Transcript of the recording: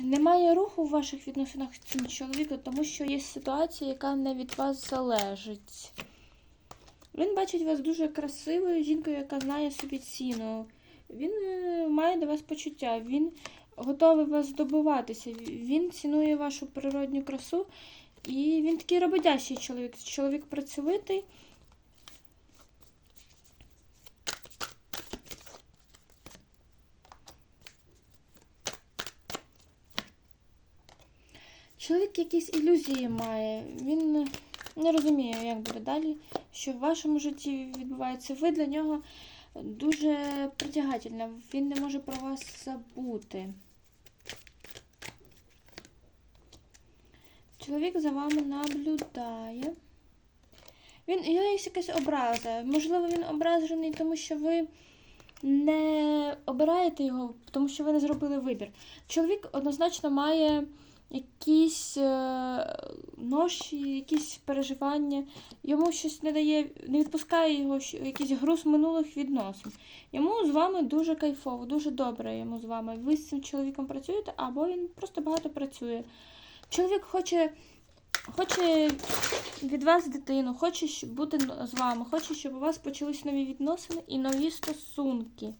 Немає руху у ваших відносинах з цим чоловіком, тому що є ситуація, яка не від вас залежить. Він бачить вас дуже красивою жінкою, яка знає собі ціну. Він е, має до вас почуття, він готовий вас здобуватися. Він цінує вашу природню красу. І він такий роботящий чоловік. Чоловік працьовитий. Чоловік якісь ілюзії має. Він не розуміє, як буде далі, що в вашому житті відбувається. Ви для нього дуже притягательна. Він не може про вас забути. Чоловік за вами наблюдає. Він є якась образа. Можливо, він ображений, тому що ви не обираєте його, тому що ви не зробили вибір. Чоловік однозначно має якісь е, ноші, якісь переживання. Йому щось не дає, не відпускає його якийсь груз минулих відносин. Йому з вами дуже кайфово, дуже добре йому з вами. Ви з цим чоловіком працюєте, або він просто багато працює. Чоловік хоче, хоче від вас дитину, хоче бути з вами, хоче, щоб у вас почались нові відносини і нові стосунки.